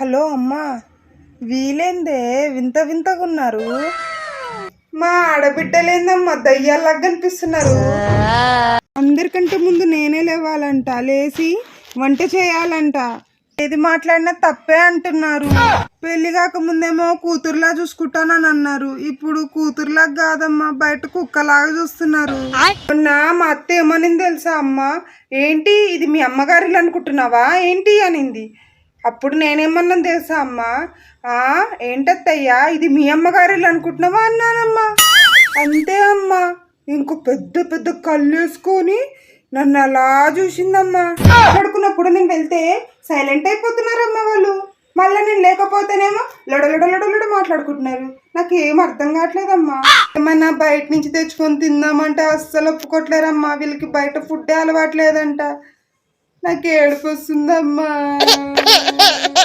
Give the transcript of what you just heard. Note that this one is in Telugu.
హలో అమ్మా వీలేందే వింత వింతగా ఉన్నారు మా ఆడబిడ్డలేందమ్మా దయ్యాల్లాగా కనిపిస్తున్నారు అందరికంటే ముందు నేనే లేవాలంట లేచి వంట చేయాలంట. ఏది మాట్లాడినా తప్పే అంటున్నారు. పెళ్ళి కాకముందేమో కూతురులా చూసుకుంటానని అన్నారు ఇప్పుడు కూతురులా కాదమ్మా బయట కుక్కలాగా చూస్తున్నారు. మొన్న మా అత్త ఏమనింది తెలుసా అమ్మ? ఏంటి ఇది మీ అమ్మగారిలు అనుకుంటున్నావా? ఏంటి అనింది? అప్పుడు నేనేమన్నాను తెలుసా అమ్మా? ఏంటత్తయ్యా ఇది మీ అమ్మగారిలు అనుకుంటున్నావా? అన్నానమ్మా. అంతే అమ్మా ఇంకో పెద్ద పెద్ద కళ్ళు వేసుకొని నన్ను అలా చూసిందమ్మా. పడుకున్నప్పుడు నేను వెళ్తే సైలెంట్ అయిపోతున్నారమ్మా వాళ్ళు. మళ్ళీ నేను లేకపోతేనేమో లొడలొడలొడలొడ మాట్లాడుకుంటున్నారు. నాకు ఏం అర్థం కావట్లేదమ్మా. ఏమన్నా బయట నుంచి తెచ్చుకొని తిందామంటే అస్సలు ఒప్పుకోట్లేరమ్మా. వీళ్ళకి బయట ఫుడ్ అలవాట్లేదంట నాకు ఏడుపు వస్తుందమ్మా